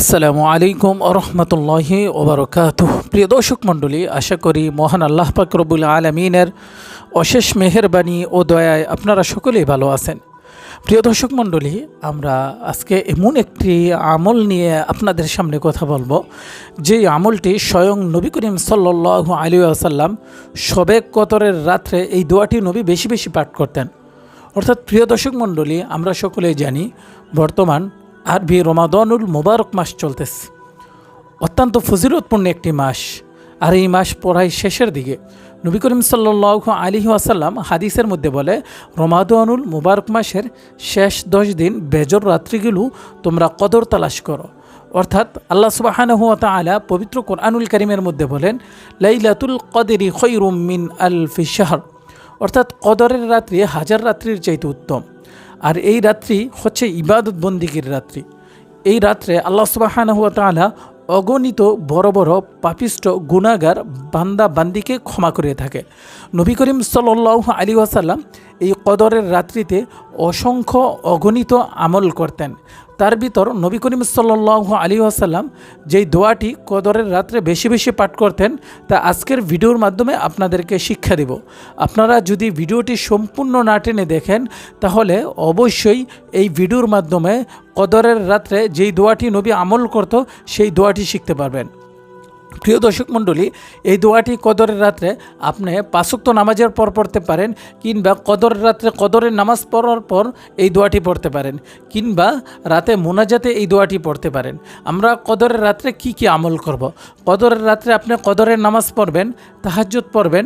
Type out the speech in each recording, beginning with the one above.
আসসালামু আলাইকুম আরহামতুল্লাহি ওবরকাত প্রিয় দর্শক মণ্ডলী, আশা করি মহান আল্লাহ পাক রব্বুল আলমিনের অশেষ মেহেরবানি ও দয়ায় আপনারা সকলেই ভালো আছেন। প্রিয় দর্শক মণ্ডলী, আমরা আজকে এমন একটি আমল নিয়ে আপনাদের সামনে কথা বলব যে আমলটি স্বয়ং নবী করিম সাল্লাহ আলী আসাল্লাম সবে কতরের রাত্রে এই দোয়াটি নবী বেশি বেশি পাঠ করতেন। অর্থাৎ প্রিয় দর্শক মণ্ডলী, আমরা সকলেই জানি, বর্তমান আরবি রমাদনুল মুবারক মাস চলতেছে। অত্যন্ত ফজিলতপূর্ণ একটি মাস। আর এই মাস পড়াই শেষের দিকে। নবী করিম সাল্লাহ আলী আসাল্লাম হাদিসের মধ্যে বলে, রমাদনুল মুবারক মাসের শেষ দশ দিন বেজর রাত্রিগুলো তোমরা কদর তালাশ করো। অর্থাৎ আল্লাহ সুবাহানহ তালা পবিত্র কোরআনুল করিমের মধ্যে বলেন, লাইলাতুল কদেরি খৈরুম মিন আল ফিশাহর অর্থাৎ কদরের রাত্রি হাজার রাত্রির চাইতে উত্তম। আর এই রাত্রি হচ্ছে ইবাদত বন্দিগির রাত্রি। এই রাত্রে আল্লাহ সুবাহানহুয়া তালা অগণিত বড় বড় পাপিষ্ট গুণাগার বান্দা বান্দিকে ক্ষমা করে থাকে। নবী করিম সাল্লাহ আলী ওয়াসাল্লাম এই কদরের রাত্রিতে অসংখ্য অগণিত আমল করতেন। তার ভিতর নবী করিম সাল্লাহ আলী আসাল্লাম যেই দোয়াটি কদরের রাত্রে বেশি বেশি পাঠ করতেন, তা আজকের ভিডিওর মাধ্যমে আপনাদেরকে শিক্ষা দেব। আপনারা যদি ভিডিওটি সম্পূর্ণ না টেনে দেখেন, তাহলে অবশ্যই এই ভিডিওর মাধ্যমে কদরের রাত্রে যেই দোয়াটি নবী আমল করত, সেই দোয়াটি শিখতে পারবেন। প্রিয় দর্শক মণ্ডলী, এই দোয়াটি কদরের রাত্রে আপনি পাঁচক্ত নামাজের পর পড়তে পারেন কিংবা কদরের রাত্রে কদরের নামাজ পড়ার পর এই দোয়াটি পড়তে পারেন কিংবা রাতে মোনাজাতে এই দোয়াটি পড়তে পারেন। আমরা কদরের রাত্রে কি কি আমল করব। কদরের রাত্রে আপনি কদরের নামাজ পড়বেন, তাহাজ্জুদ পড়বেন,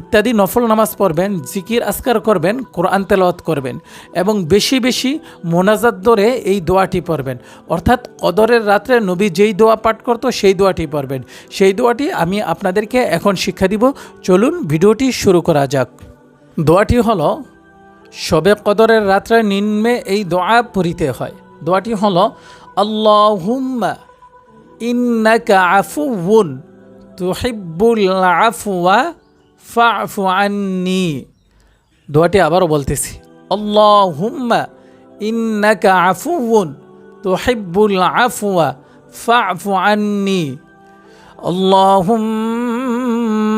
ইত্যাদি নফল নামাজ পড়বেন, জিকির আসকার করবেন, কোরআন তেলাওয়াত করবেন এবং বেশি বেশি মোনাজাত ধরে এই দোয়াটি পড়বেন। অর্থাৎ কদরের রাত্রে নবী যেই দোয়া পাঠ করতো সেই দোয়াটি পড়বেন। সেই দোয়াটি আমি আপনাদেরকে এখন শিক্ষা দিব। চলুন ভিডিওটি শুরু করা যাক। দোয়াটি হলো শবে কদরের রাত্রে নিম্নে এই দোয়া পড়িতে হয়। দোয়াটি হলো, আল্লাহুম্মা ইন্নাকা আফুউন তুহিব্বুল আফওয়া ফাফু আন্নি। দোয়াটি আবারও বলতেছি, আল্লাহুম্মা ইন্নাকা আফুউন তুহিব্বুল আফওয়া ফাফু আন্নি। اللهم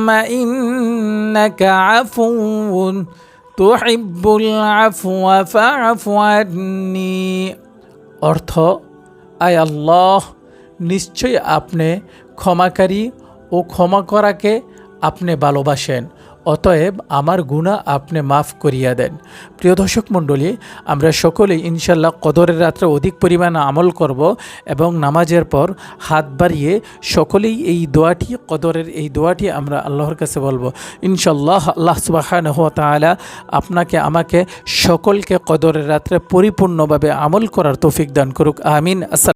إنك عفو تحب العفو فاعف عني অর্থ আয় আল্লাহ নিশ্চয়ই আপনি ক্ষমাকারী ও ক্ষমা করাকে আপনি ভালোবাসেন অতএব আমার গুণা আপনি মাফ করিয়া দেন। প্রিয় দর্শক মণ্ডলী, আমরা সকলেই ইনশাল্লাহ কদরের রাত্রে অধিক পরিমাণে আমল করব এবং নামাজের পর হাত বাড়িয়ে সকলেই এই দোয়াটি, কদরের এই দোয়াটি আমরা আল্লাহর কাছে বলব। ইনশাল্লাহ আল্লাহ সুবাহান তালা আপনাকে, আমাকে সকলকে কদরের রাত্রে পরিপূর্ণভাবে আমল করার তৌফিক দান করুক। আমিন। আসসালাম